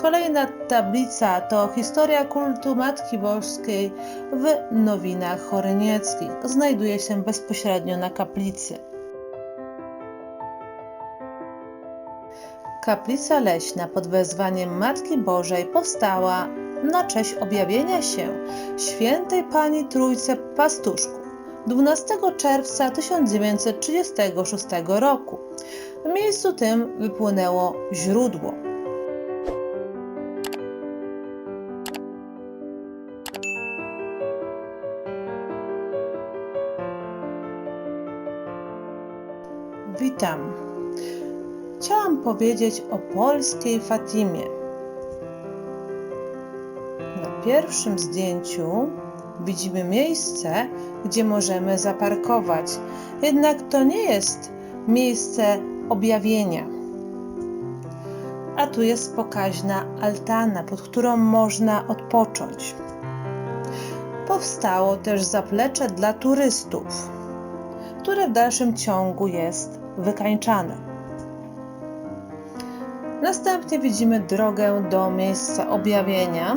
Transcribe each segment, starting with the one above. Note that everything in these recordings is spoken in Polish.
Kolejna tablica to historia kultu Matki Boskiej w Nowinach Chorynieckich. Znajduje się bezpośrednio na kaplicy. Kaplica leśna pod wezwaniem Matki Bożej powstała na cześć objawienia się świętej Pani Trójce Pastuszków 12 czerwca 1936 roku. W miejscu tym wypłynęło źródło. Witam. Chciałam powiedzieć o polskiej Fatimie. Na pierwszym zdjęciu widzimy miejsce, gdzie możemy zaparkować. Jednak to nie jest miejsce objawienia. A tu jest pokaźna altana, pod którą można odpocząć. Powstało też zaplecze dla turystów, które w dalszym ciągu jest wykańczane. Następnie widzimy drogę do miejsca objawienia.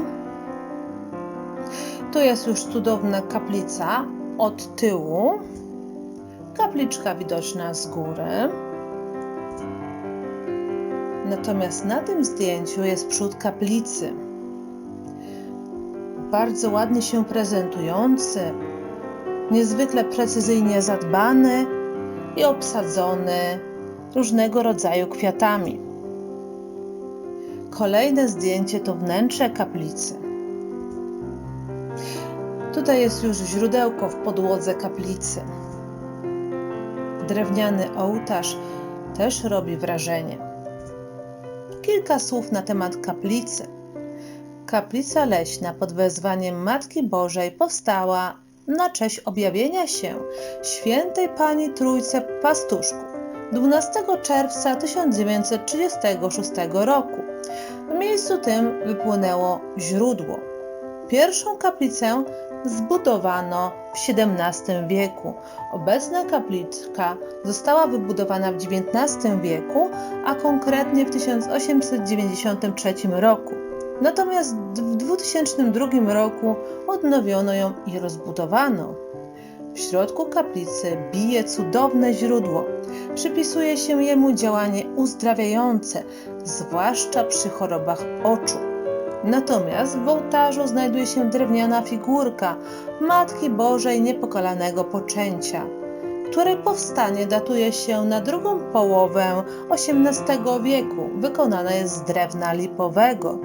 Tu jest już cudowna kaplica od tyłu. Kapliczka widoczna z góry. Natomiast na tym zdjęciu jest przód kaplicy. Bardzo ładnie się prezentujący, niezwykle precyzyjnie zadbany i obsadzony różnego rodzaju kwiatami. Kolejne zdjęcie to wnętrze kaplicy. Tutaj jest już źródełko w podłodze kaplicy. Drewniany ołtarz też robi wrażenie. Kilka słów na temat kaplicy. Kaplica leśna pod wezwaniem Matki Bożej powstała na cześć objawienia się świętej Pani Trójce Pastuszków 12 czerwca 1936 roku. W miejscu tym wypłynęło źródło. Pierwszą kaplicę zbudowano w XVII wieku. Obecna kapliczka została wybudowana w XIX wieku, a konkretnie w 1893 roku. Natomiast w 2002 roku odnowiono ją i rozbudowano. W środku kaplicy bije cudowne źródło. Przypisuje się jemu działanie uzdrawiające, zwłaszcza przy chorobach oczu. Natomiast w ołtarzu znajduje się drewniana figurka Matki Bożej Niepokalanego Poczęcia, której powstanie datuje się na drugą połowę XVIII wieku. Wykonana jest z drewna lipowego.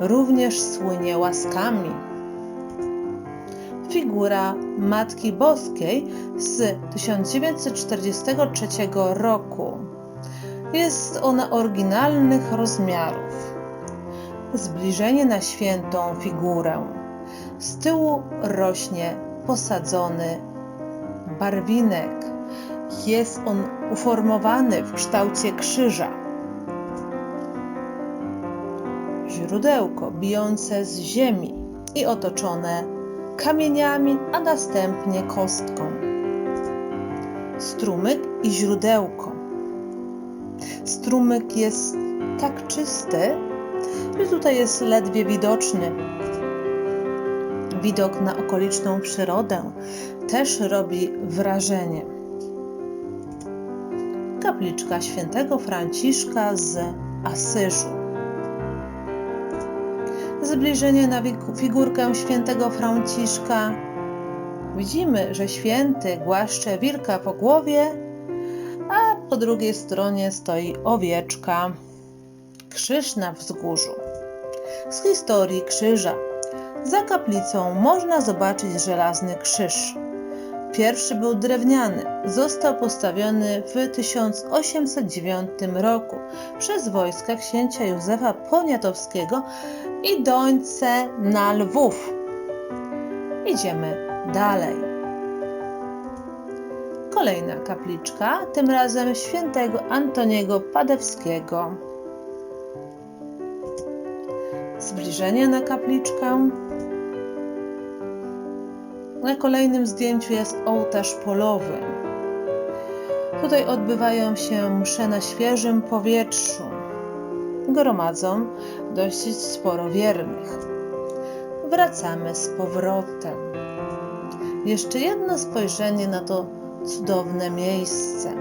Również słynie łaskami. Figura Matki Boskiej z 1943 roku. Jest ona oryginalnych rozmiarów zbliżenie na świętą figurę. Z tyłu rośnie posadzony barwinek. Jest on uformowany w kształcie krzyża. Źródełko bijące z ziemi i otoczone kamieniami, a następnie kostką. Strumyk i źródełko. Strumyk jest tak czysty, że tutaj jest ledwie widoczny. Widok na okoliczną przyrodę też robi wrażenie. Kapliczka świętego Franciszka z Asyżu. Zbliżenie na figurkę świętego Franciszka. Widzimy, że święty głaszcze wilka po głowie, a po drugiej stronie stoi owieczka. Krzyż na wzgórzu. Z historii krzyża. Za kaplicą można zobaczyć żelazny krzyż. Pierwszy był drewniany. Został postawiony w 1809 roku przez wojska księcia Józefa Poniatowskiego idące na Lwów. Idziemy dalej. Kolejna kapliczka, tym razem świętego Antoniego Padewskiego zbliżenie na kapliczkę. Na kolejnym zdjęciu jest ołtarz polowy. Tutaj odbywają się msze na świeżym powietrzu. Gromadzą dosyć sporo wiernych. Wracamy z powrotem. Jeszcze jedno spojrzenie na to cudowne miejsce.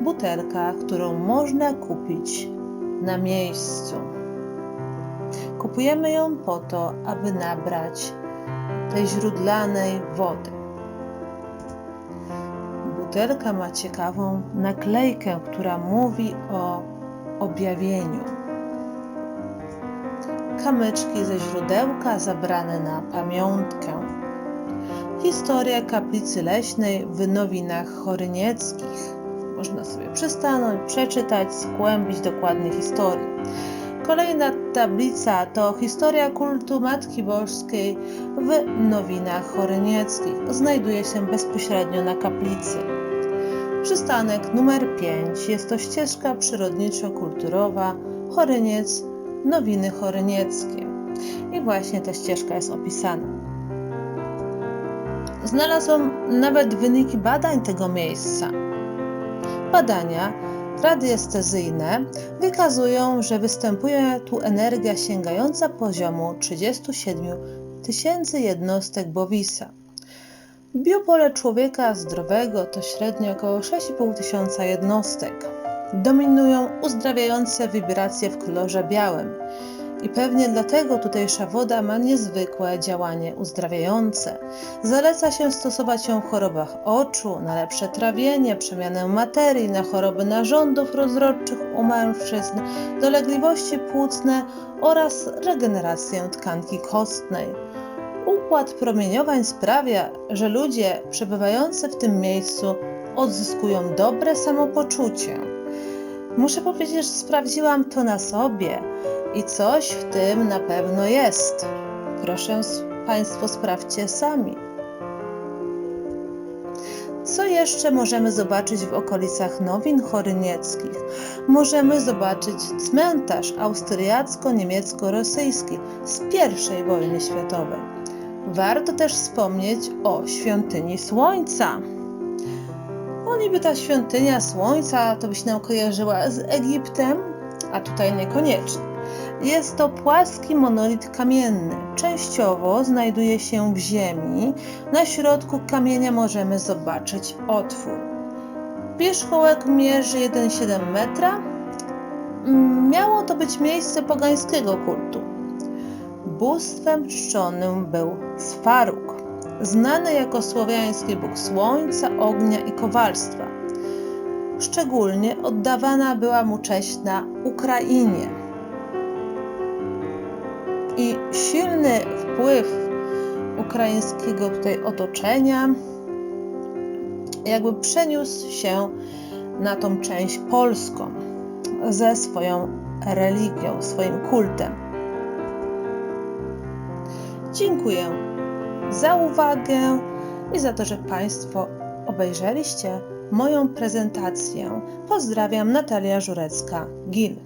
Butelka, którą można kupić na miejscu. Kupujemy ją po to, aby nabrać tej źródlanej wody. Butelka ma ciekawą naklejkę, która mówi o objawieniu. Kamyczki ze źródełka zabrane na pamiątkę. Historia kaplicy leśnej w Nowinach Chorynieckich. Można sobie przystanąć, przeczytać, skłębić dokładnie historię. Kolejna tablica to historia kultu Matki Boskiej w Nowinach Chorynieckich. Znajduje się bezpośrednio na kaplicy. Przystanek numer 5 jest to ścieżka przyrodniczo-kulturowa Choryniec, Nowiny Chorynieckie. I właśnie ta ścieżka jest opisana. Znalazłam nawet wyniki badań tego miejsca. Badania radiestezyjne wykazują, że występuje tu energia sięgająca poziomu 37 tysięcy jednostek Bowisa. Biopole człowieka zdrowego to średnio około 6,5 tysiąca jednostek. Dominują uzdrawiające wibracje w kolorze białym. I pewnie dlatego tutejsza woda ma niezwykłe działanie uzdrawiające. Zaleca się stosować ją w chorobach oczu, na lepsze trawienie, przemianę materii, na choroby narządów rozrodczych u mężczyzn, dolegliwości płucne oraz regenerację tkanki kostnej. Układ promieniowań sprawia, że ludzie przebywający w tym miejscu odzyskują dobre samopoczucie. Muszę powiedzieć, że sprawdziłam to na sobie i coś w tym na pewno jest. Proszę Państwo, sprawdźcie sami. Co jeszcze możemy zobaczyć w okolicach Nowin Chorynieckich? Możemy zobaczyć cmentarz austriacko-niemiecko-rosyjski z I wojny światowej. Warto też wspomnieć o świątyni Słońca. O niby ta świątynia Słońca to by się nam kojarzyła z Egiptem, a tutaj niekoniecznie. Jest to płaski monolit kamienny. Częściowo znajduje się w ziemi. Na środku kamienia możemy zobaczyć otwór. Wierzchołek mierzy 1,7 metra. Miało to być miejsce pogańskiego kultu. Bóstwem czczonym był Sfaruk, znany jako słowiański bóg słońca, ognia i kowalstwa. Szczególnie oddawana była mu cześć na Ukrainie i silny wpływ ukraińskiego tutaj otoczenia jakby przeniósł się na tą część polską ze swoją religią, swoim kultem. Dziękuję za uwagę i za to, że Państwo obejrzeliście moją prezentację. Pozdrawiam, Natalia Żurecka-Gil.